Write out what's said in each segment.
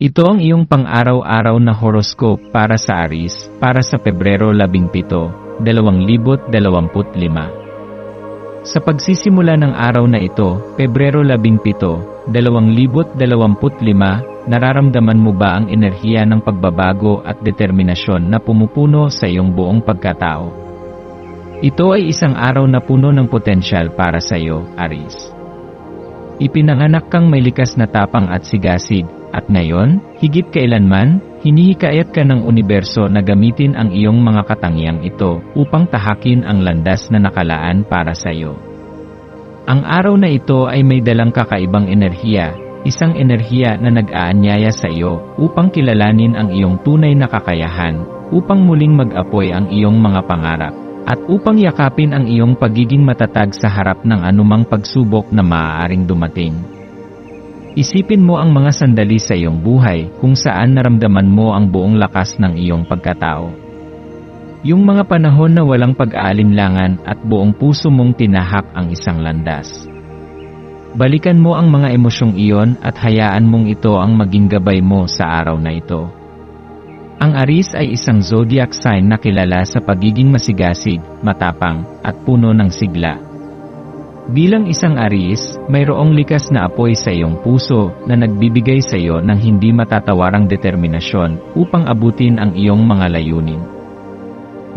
Ito ang iyong pang-araw-araw na horoscope para sa Aris, para sa Pebrero 17, 2025. Sa pagsisimula ng araw na ito, Pebrero 17, 2025, nararamdaman mo ba ang enerhiya ng pagbabago at determinasyon na pumupuno sa iyong buong pagkatao? Ito ay isang araw na puno ng potensyal para sa iyo, Aris. Ipinanganak kang may likas na tapang at sigasig, at ngayon, higit kailanman, hinihikayat ka ng universo na gamitin ang iyong mga katangiang ito upang tahakin ang landas na nakalaan para sa iyo. Ang araw na ito ay may dalang kakaibang enerhiya, isang enerhiya na nag-aanyaya sa iyo upang kilalanin ang iyong tunay na kakayahan, upang muling mag-apoy ang iyong mga pangarap, at upang yakapin ang iyong pagiging matatag sa harap ng anumang pagsubok na maaaring dumating. Isipin mo ang mga sandali sa iyong buhay kung saan naramdaman mo ang buong lakas ng iyong pagkatao. Yung mga panahon na walang pag-aalinlangan at buong puso mong tinahak ang isang landas. Balikan mo ang mga emosyong iyon at hayaan mong ito ang maging gabay mo sa araw na ito. Ang Aris ay isang zodiac sign na kilala sa pagiging masigasig, matapang, at puno ng sigla. Bilang isang aris, mayroong likas na apoy sa iyong puso na nagbibigay sa iyo ng hindi matatawarang determinasyon upang abutin ang iyong mga layunin.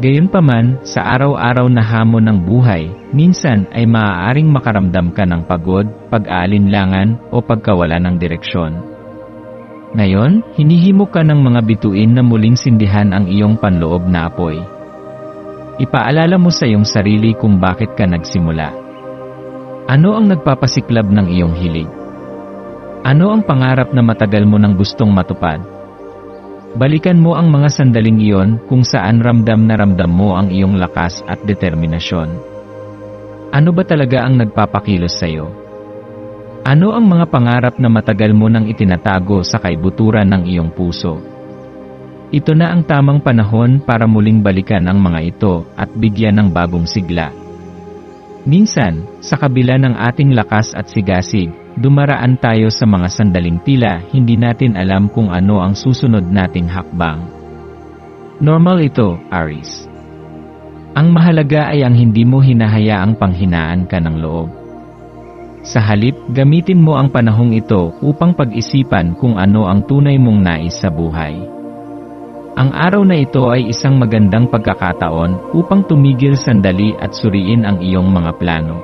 Gayunpaman, sa araw-araw na hamon ng buhay, minsan ay maaaring makaramdam ka ng pagod, pag-aalinlangan o pagkawala ng direksyon. Ngayon, hinihimok ka ng mga bituin na muling sindihan ang iyong panloob na apoy. Ipaalala mo sa iyong sarili kung bakit ka nagsimula. Ano ang nagpapasiklab ng iyong hilig? Ano ang pangarap na matagal mo nang gustong matupad? Balikan mo ang mga sandaling iyon kung saan ramdam na ramdam mo ang iyong lakas at determinasyon. Ano ba talaga ang nagpapakilos sa iyo? Ano ang mga pangarap na matagal mo nang itinatago sa kaibuturan ng iyong puso? Ito na ang tamang panahon para muling balikan ang mga ito at bigyan ng bagong sigla. Minsan, sa kabila ng ating lakas at sigasig, dumaraan tayo sa mga sandaling tila hindi natin alam kung ano ang susunod nating hakbang. Normal ito, Aries. Ang mahalaga ay ang hindi mo hinahayaang panghinaan ka ng loob. Sa halip, gamitin mo ang panahong ito upang pag-isipan kung ano ang tunay mong nais sa buhay. Ang araw na ito ay isang magandang pagkakataon upang tumigil sandali at suriin ang iyong mga plano.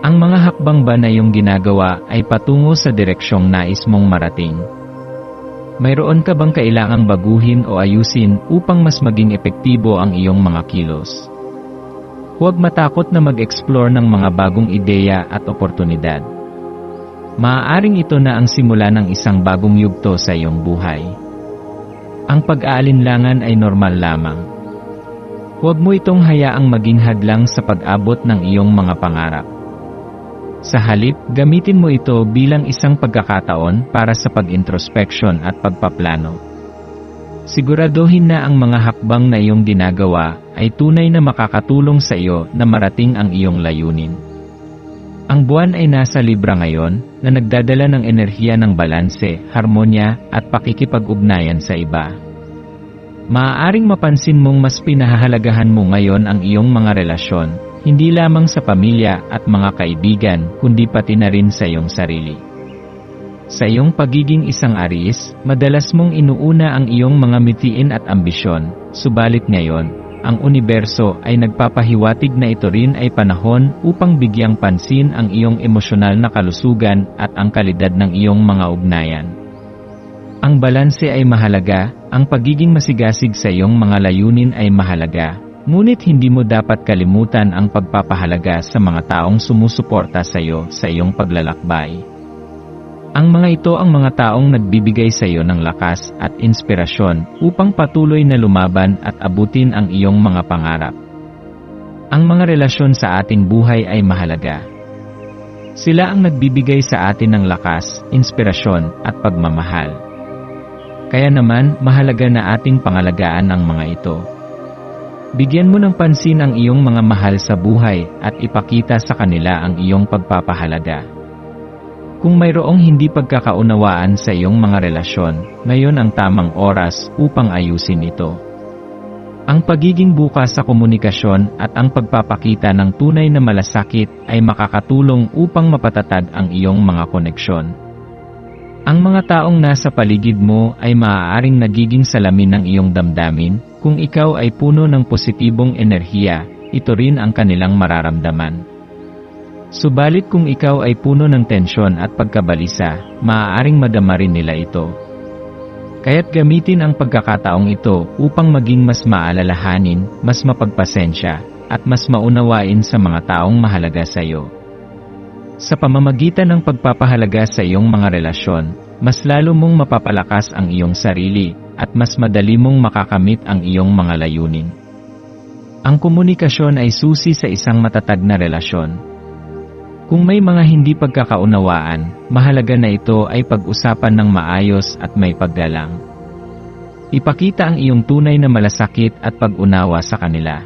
Ang mga hakbang ba na iyong ginagawa ay patungo sa direksyong nais mong marating? Mayroon ka bang kailangang baguhin o ayusin upang mas maging epektibo ang iyong mga kilos? Huwag matakot na mag-explore ng mga bagong ideya at oportunidad. Maaaring ito na ang simula ng isang bagong yugto sa iyong buhay. Ang pag-aalinlangan ay normal lamang. Huwag mo itong hayaang maging hadlang sa pag-abot ng iyong mga pangarap. Sa halip, gamitin mo ito bilang isang pagkakataon para sa pag-introspection at pagpaplano. Siguraduhin na ang mga hakbang na iyong ginagawa ay tunay na makakatulong sa iyo na marating ang iyong layunin. Ang buwan ay nasa Libra ngayon, na nagdadala ng enerhiya ng balanse, harmonya, at pakikipag-ugnayan sa iba. Maaaring mapansin mong mas pinahahalagahan mo ngayon ang iyong mga relasyon, hindi lamang sa pamilya at mga kaibigan, kundi pati na rin sa iyong sarili. Sa iyong pagiging isang aris, madalas mong inuuna ang iyong mga mitiin at ambisyon, subalit ngayon, ang universo ay nagpapahiwatig na ito rin ay panahon upang bigyang pansin ang iyong emosyonal na kalusugan at ang kalidad ng iyong mga ugnayan. Ang balanse ay mahalaga, ang pagiging masigasig sa iyong mga layunin ay mahalaga, ngunit hindi mo dapat kalimutan ang pagpapahalaga sa mga taong sumusuporta sa iyo sa iyong paglalakbay. Ang mga ito ang mga taong nagbibigay sa iyo ng lakas at inspirasyon upang patuloy na lumaban at abutin ang iyong mga pangarap. Ang mga relasyon sa ating buhay ay mahalaga. Sila ang nagbibigay sa atin ng lakas, inspirasyon at pagmamahal. Kaya naman, mahalaga na ating pangalagaan ang mga ito. Bigyan mo ng pansin ang iyong mga mahal sa buhay at ipakita sa kanila ang iyong pagpapahalaga. Kung mayroong hindi pagkakaunawaan sa iyong mga relasyon, ngayon ang tamang oras upang ayusin ito. Ang pagiging bukas sa komunikasyon at ang pagpapakita ng tunay na malasakit ay makakatulong upang mapatatag ang iyong mga koneksyon. Ang mga taong nasa paligid mo ay maaaring nagiging salamin ng iyong damdamin, kung ikaw ay puno ng positibong enerhiya, ito rin ang kanilang mararamdaman. Subalit kung ikaw ay puno ng tensyon at pagkabalisa, maaaring madama rin nila ito. Kaya't gamitin ang pagkakataong ito upang maging mas maalalahanin, mas mapagpasensya, at mas maunawain sa mga taong mahalaga sa iyo. Sa pamamagitan ng pagpapahalaga sa iyong mga relasyon, mas lalo mong mapapalakas ang iyong sarili, at mas madali mong makakamit ang iyong mga layunin. Ang komunikasyon ay susi sa isang matatag na relasyon. Kung may mga hindi pagkakaunawaan, mahalaga na ito ay pag-usapan ng maayos at may paggalang. Ipakita ang iyong tunay na malasakit at pag-unawa sa kanila.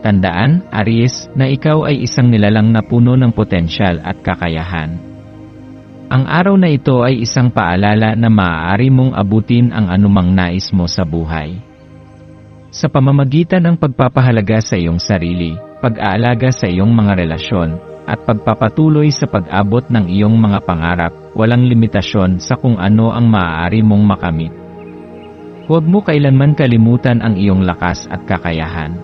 Tandaan, Aries, na ikaw ay isang nilalang na puno ng potensyal at kakayahan. Ang araw na ito ay isang paalala na maaari mong abutin ang anumang nais mo sa buhay. Sa pamamagitan ng pagpapahalaga sa iyong sarili, pag-aalaga sa iyong mga relasyon, at pagpapatuloy sa pag-abot ng iyong mga pangarap, walang limitasyon sa kung ano ang maaari mong makamit. Huwag mo kailanman kalimutan ang iyong lakas at kakayahan.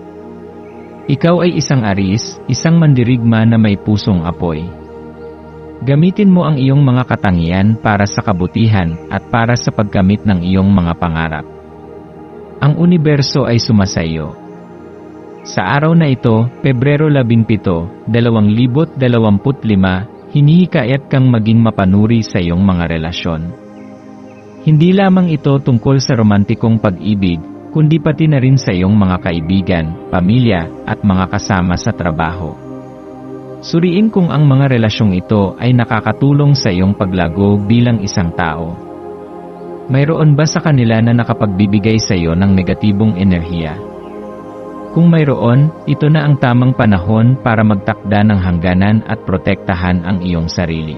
Ikaw ay isang aris, isang mandirigma na may pusong apoy. Gamitin mo ang iyong mga katangian para sa kabutihan at para sa pagkamit ng iyong mga pangarap. Ang universo ay sumasayo, sa araw na ito, Pebrero 17, 2025, hinihikayat kang maging mapanuri sa iyong mga relasyon. Hindi lamang ito tungkol sa romantikong pag-ibig, kundi pati na rin sa iyong mga kaibigan, pamilya, at mga kasama sa trabaho. Suriin kung ang mga relasyong ito ay nakakatulong sa iyong paglago bilang isang tao. Mayroon ba sa kanila na nakapagbibigay sa iyo ng negatibong enerhiya? Kung mayroon, ito na ang tamang panahon para magtakda ng hangganan at protektahan ang iyong sarili.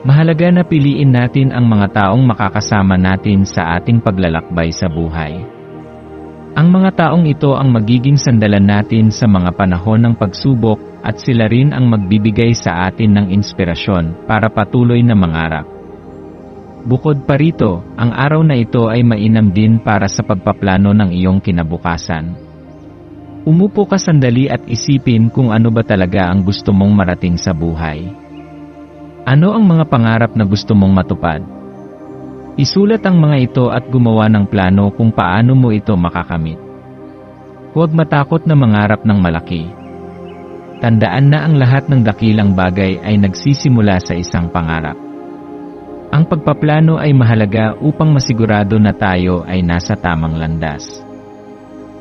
Mahalaga na piliin natin ang mga taong makakasama natin sa ating paglalakbay sa buhay. Ang mga taong ito ang magiging sandalan natin sa mga panahon ng pagsubok at sila rin ang magbibigay sa atin ng inspirasyon para patuloy na mangarap. Bukod pa rito, ang araw na ito ay mainam din para sa pagpaplano ng iyong kinabukasan. Umupo ka sandali at isipin kung ano ba talaga ang gusto mong marating sa buhay. Ano ang mga pangarap na gusto mong matupad? Isulat ang mga ito at gumawa ng plano kung paano mo ito makakamit. Huwag matakot na mangarap ng malaki. Tandaan na ang lahat ng dakilang bagay ay nagsisimula sa isang pangarap. Ang pagpaplano ay mahalaga upang masigurado na tayo ay nasa tamang landas.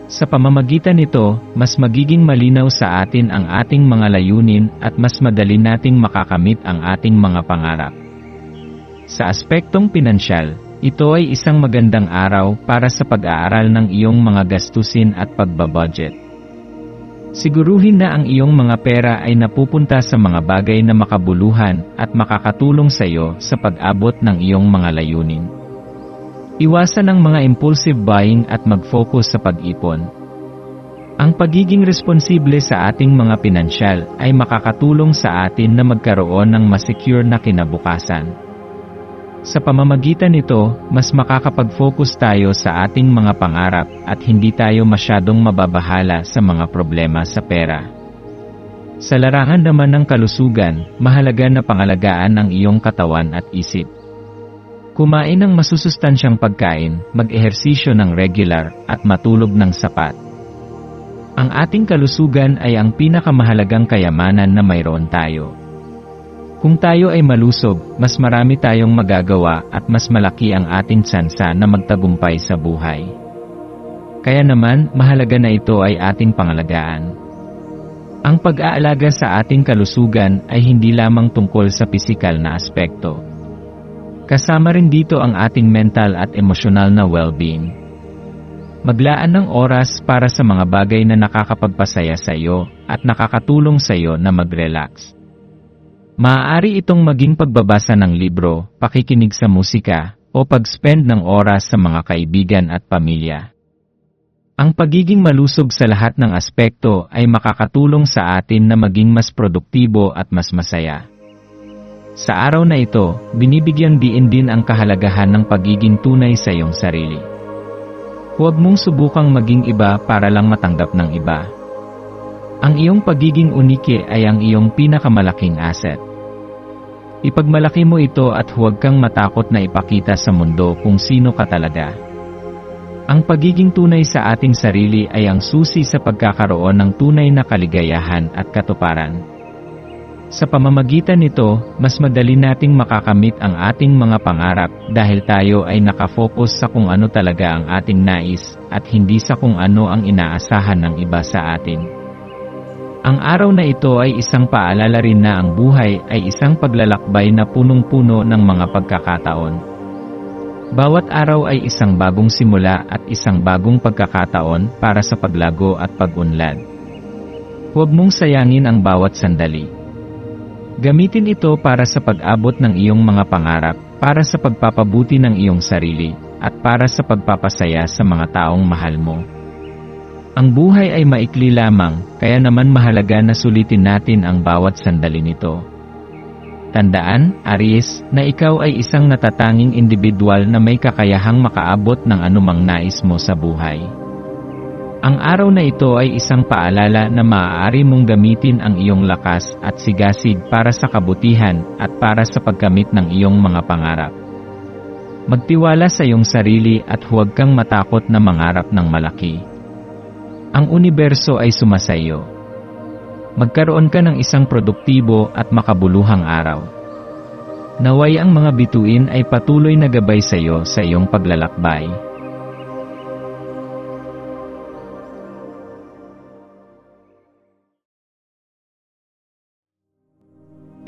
Sa pamamagitan nito, mas magiging malinaw sa atin ang ating mga layunin at mas madali nating makakamit ang ating mga pangarap. Sa aspektong pinansyal, ito ay isang magandang araw para sa pag-aaral ng iyong mga gastusin at pagbabudget. Siguruhin na ang iyong mga pera ay napupunta sa mga bagay na makabuluhan at makakatulong sa iyo sa pag-abot ng iyong mga layunin. Iwasan ang mga impulsive buying at mag-focus sa pag-ipon. Ang pagiging responsible sa ating mga pinansyal ay makakatulong sa atin na magkaroon ng masecure na kinabukasan. Sa pamamagitan nito, mas makakapag-focus tayo sa ating mga pangarap at hindi tayo masyadong mababahala sa mga problema sa pera. Sa larangan naman ng kalusugan, mahalaga na pangalagaan ang iyong katawan at isip. Kumain ng masusustansyang pagkain, mag-ehersisyo ng regular, at matulog ng sapat. Ang ating kalusugan ay ang pinakamahalagang kayamanan na mayroon tayo. Kung tayo ay malusog, mas marami tayong magagawa at mas malaki ang ating tsansa na magtagumpay sa buhay. Kaya naman, mahalaga na ito ay ating pangalagaan. Ang pag-aalaga sa ating kalusugan ay hindi lamang tungkol sa pisikal na aspekto. Kasama rin dito ang ating mental at emosyonal na well-being. Maglaan ng oras para sa mga bagay na nakakapagpasaya sa iyo at nakakatulong sa iyo na mag-relax. Maaari itong maging pagbabasa ng libro, pakikinig sa musika, o pag-spend ng oras sa mga kaibigan at pamilya. Ang pagiging malusog sa lahat ng aspekto ay makakatulong sa atin na maging mas produktibo at mas masaya. Sa araw na ito, binibigyang diin din ang kahalagahan ng pagiging tunay sa iyong sarili. Huwag mong subukang maging iba para lang matanggap ng iba. Ang iyong pagiging unike ay ang iyong pinakamalaking asset. Ipagmalaki mo ito at huwag kang matakot na ipakita sa mundo kung sino ka talaga. Ang pagiging tunay sa ating sarili ay ang susi sa pagkakaroon ng tunay na kaligayahan at katuparan. Sa pamamagitan nito, mas madali nating makakamit ang ating mga pangarap dahil tayo ay nakafocus sa kung ano talaga ang ating nais at hindi sa kung ano ang inaasahan ng iba sa atin. Ang araw na ito ay isang paalala rin na ang buhay ay isang paglalakbay na punong-puno ng mga pagkakataon. Bawat araw ay isang bagong simula at isang bagong pagkakataon para sa paglago at pag-unlad. Huwag mong sayangin ang bawat sandali. Gamitin ito para sa pag-abot ng iyong mga pangarap, para sa pagpapabuti ng iyong sarili, at para sa pagpapasaya sa mga taong mahal mo. Ang buhay ay maikli lamang, kaya naman mahalaga na sulitin natin ang bawat sandali nito. Tandaan, Aries, na ikaw ay isang natatanging individual na may kakayahang makaabot ng anumang nais mo sa buhay. Ang araw na ito ay isang paalala na maaari mong gamitin ang iyong lakas at sigasig para sa kabutihan at para sa pagkamit ng iyong mga pangarap. Magtiwala sa iyong sarili at huwag kang matakot na mangarap ng malaki. Ang universo ay sumasayo. Magkaroon ka ng isang produktibo at makabuluhang araw. Naway ang mga bituin ay patuloy na gabay sa iyo sa iyong paglalakbay.